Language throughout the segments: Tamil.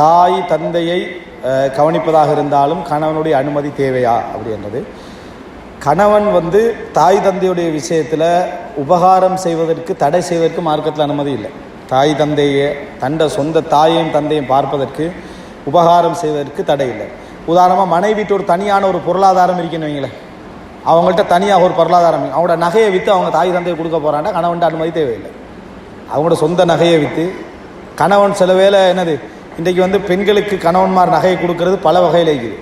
தாய் தந்தையை கவனிப்பதாக இருந்தாலும் கணவனுடைய அனுமதி தேவையா? அப்படின்றது கணவன் வந்து தாய் தந்தையுடைய விஷயத்தில் உபகாரம் செய்வதற்கு தடை செய்வதற்கு மார்க்கத்தில் அனுமதி இல்லை. தாய் தந்தையை தண்ட சொந்த தாயையும் தந்தையும் பார்ப்பதற்கு உபகாரம் செய்வதற்கு தடை இல்லை. உதாரணமாக மனைவிட்டு ஒரு தனியான ஒரு பொருளாதாரம் இருக்குன்னு வைங்களேன் அவங்கள்ட்ட தனியாக ஒரு பொருளாதாரம் அவங்களோட நகையை விற்று அவங்க தாய் தந்தையை கொடுக்க போகிறாண்டா கணவன்ட்ட அனுமதி தேவையில்லை. அவங்களோட சொந்த நகையை விற்று கணவன் சில வேலை என்னது இன்றைக்கி வந்து பெண்களுக்கு கணவன்மார் நகையை கொடுக்கறது பல வகையில் இருக்குது.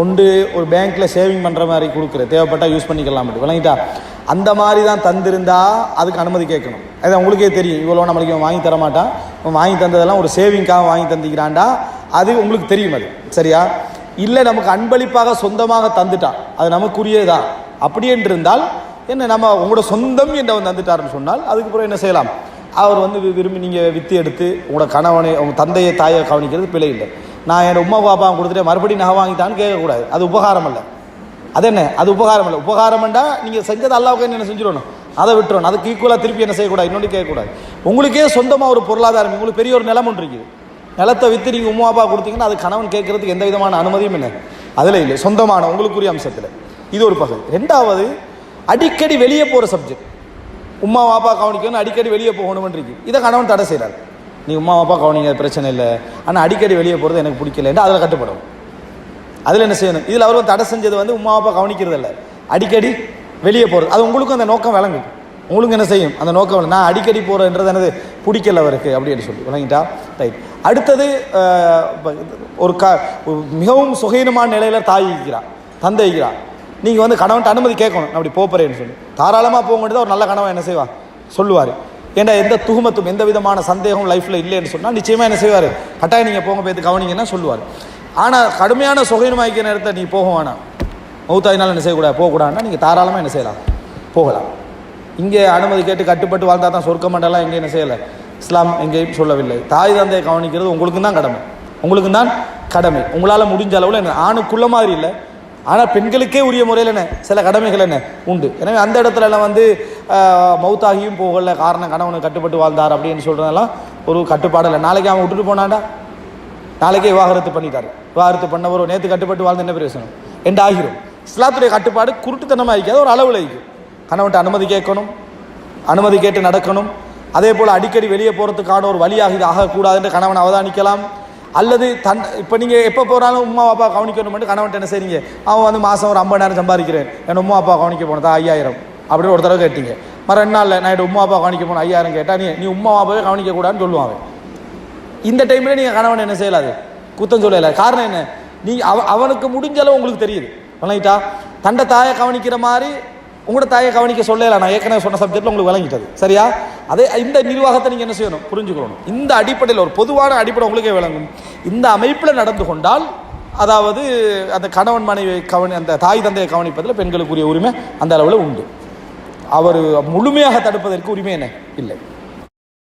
ஒன்று ஒரு பேங்க்கில் சேவிங் பண்ணுற மாதிரி கொடுக்குற தேவைப்பட்டால் யூஸ் பண்ணிக்கலாம் விளங்கிட்டா? அந்த மாதிரி தான் தந்திருந்தா அதுக்கு அனுமதி கேட்கணும். அது உங்களுக்கே தெரியும். இவ்வளோ நம்மளுக்கு இவன் வாங்கி தரமாட்டான் இவன் வாங்கி தந்ததெல்லாம் ஒரு சேவிங்காக வாங்கி தந்திக்கிறான்டா. அது உங்களுக்கு தெரியும் அது. சரியா? இல்லை நமக்கு அன்பளிப்பாக சொந்தமாக தந்துட்டான் அது நமக்குரியதா? அப்படி என்று இருந்தால் என்ன நம்ம உங்களோட சொந்தம் என்று அவன் தந்துட்டாருன்னு சொன்னால் அதுக்கு என்ன செய்யலாம்? அவர் வந்து விரும்பி நீங்கள் வித்து எடுத்து உங்களோட கணவனை உங்கள் தந்தையை தாயை கவனிக்கிறது பிழை இல்லை. நான் என் உமா பாப்பா கொடுத்துட்டு மறுபடியும் நகை வாங்கிட்டான்னு கேட்கக்கூடாது. அது உபகாரம் அல்ல. அது என்ன? அது உபகாரம் இல்லை உபகாரம்ண்டா நீங்கள் செஞ்சது அல்லாவுக்கு என்ன செஞ்சிடணும்? அதை விட்டுறணும். அதுக்கு ஈக்குவலாக திருப்பி என்ன செய்யக்கூடாது? இன்னொன்று கேட்கக்கூடாது. உங்களுக்கே சொந்தமாக ஒரு பொருளாதாரம் உங்களுக்கு பெரிய ஒரு நிலம் ஒன்று இருக்குது. நிலத்தை விற்று நீங்கள் உமா அப்பா கொடுத்தீங்கன்னா அது கணவன் கேட்கறதுக்கு எந்த விதமான அனுமதியும் இல்லை. அதில் இல்லை. சொந்தமான உங்களுக்குரிய அம்சத்தில். இது ஒரு பகுதி. ரெண்டாவது அடிக்கடி வெளியே போகிற சப்ஜெக்ட் உமா வாப்பா கவனிக்கணும் அடிக்கடி வெளியே போகணும்னு இதை கணவன் தடை செய்கிறார் நீ உமா வாப்பா கவனிங்க பிரச்சனை இல்லை. ஆனால் அடிக்கடி வெளியே போகிறது எனக்கு பிடிக்கலன்ட்டு அதில் கட்டுப்படும். அதில் என்ன செய்யணும்? இதில் அவர் வந்து தடை செஞ்சது வந்து உமா பாப்பா கவனிக்கிறது இல்லை. அடிக்கடி வெளியே போகிறது அது உங்களுக்கும் அந்த நோக்கம் விளங்கும். உங்களுக்கு என்ன செய்யும்? அந்த நோக்கம் விளங்கும். நான் அடிக்கடி போகிறேன்றது எனது பிடிக்கல அவருக்கு அப்படின்னு சொல்லி. விளங்கிட்டா? ரைட். அடுத்தது ஒரு க மிகவும் சுகீனமான நிலையில் தாய் இருக்கிறார். தந்தை இருக்கிறார். நீங்கள் வந்து கணவன்ட்டு அனுமதி கேட்கணும். அப்படி போகிறேன்னு சொல்லி. தாராளமாக போக ஒரு நல்ல கணவன் என்ன செய்வார் சொல்லுவார். ஏண்டா எந்த துகுமத்தும் எந்த விதமான சந்தேகம் லைஃப்பில் இல்லைன்னு சொன்னால் நிச்சயமாக என்ன செய்வார்? கட்டாயம் நீங்கள் போங்க போய் கவனிங்கன்னா சொல்லுவார். ஆனால் கடுமையான சுகைனமாக்கிய நேரத்தை நீ போக வேணாம். மௌத்தாயினால் என்ன செய்யக்கூடாது? போகக்கூடாதுன்னா நீங்கள் தாராளமாக என்ன செய்யலாம்? போகலாம். இங்கே அனுமதி கேட்டு கட்டுப்பட்டு வாழ்ந்தால் தான் சொர்க்க மண்டலம் எங்கே என்ன செய்யலை. இஸ்லாம் எங்கேயும் சொல்லவில்லை. தாய் தந்தையை கவனிக்கிறது உங்களுக்கு தான் கடமை. உங்களுக்கு தான் கடமை. உங்களால் முடிஞ்ச அளவில் என்ன ஆணுக்குள்ள மாதிரி இல்லை. ஆனால் பெண்களுக்கே உரிய முறையில் என்ன? சில கடமைகள் என்ன? உண்டு. எனவே அந்த இடத்துல எல்லாம் வந்து மவுத்தாகியும் போகல காரணம் கணவனு கட்டுப்பட்டு வாழ்ந்தார் அப்படின்னு சொல்கிறதெல்லாம் ஒரு கட்டுப்பாடு இல்லை. நாளைக்கு அவன் விட்டுட்டு போனாண்டா நாளைக்கே விவாகரத்து பண்ணிட்டார். விவாகரத்து பண்ணவர் நேற்று கட்டுப்பட்டு வாழ்ந்து என்ன பிரயோசனம்? எண்ட் ஆகிரும் இஸ்லாத்துடைய கட்டுப்பாடு குருட்டுத்தனமாக இருக்காது ஒரு அளவில் இருக்கும் கணவன்ட்ட அனுமதி கேட்கணும். அனுமதி கேட்டு நடக்கணும். அதே போல் அடிக்கடி வெளியே போகிறதுக்கான ஒரு வழியாக இது ஆகக்கூடாதுன்னு கணவன் அவதானிக்கலாம். அல்லது தன் இப்போ நீங்கள் எப்போ போகிறாலும் உமா அப்பா கவனிக்கணும்னு கணவன் என்ன செய்றீங்க? அவன் வந்து மாதம் ஒரு ஐம்பதாயிரம் சம்பாதிக்கிறேன். என் உமா அப்பா கவனிக்க போனதா? ஐயாயிரம். அப்படின்னு ஒரு தடவை கேட்டீங்க. மறு ரெண்டு நாளில் நான் உமா அப்பா கவனிக்க போனேன் ஐயாயிரம் கேட்டால் நீ நீ உமா அப்பாவே கவனிக்கக்கூடாதுன்னு சொல்லுவாங்க. இந்த டைமில் நீங்கள் கணவன் என்ன செய்யலாது குத்தம் சொல்லலை. காரணம் என்ன? நீ அவ அவனுக்கு முடிஞ்ச அளவு உங்களுக்கு தெரியுது. விளங்கிட்டா தண்டை தாயை கவனிக்கிற மாதிரி உங்களோட தாயை கவனிக்க சொல்லல நான் ஏற்கனவே சொன்ன சப்ஜெக்ட்டில் உங்களுக்கு விளங்கிட்டது. சரியா? அதே இந்த நிர்வாகத்தை நீங்கள் என்ன செய்யணும்? புரிஞ்சுக்கணும். இந்த அடிப்படையில் ஒரு பொதுவான அடிப்படை உங்களுக்கே விளங்கும். இந்த அமைப்பில் நடந்து கொண்டால் அதாவது அந்த கணவன் மனைவி கவனி அந்த தாய் தந்தையை கவனிப்பதில் பெண்களுக்குரிய உரிமை அந்த அளவில் உண்டு. அவர் முழுமையாக தடுப்பதற்கு உரிமை என்ன? இல்லை.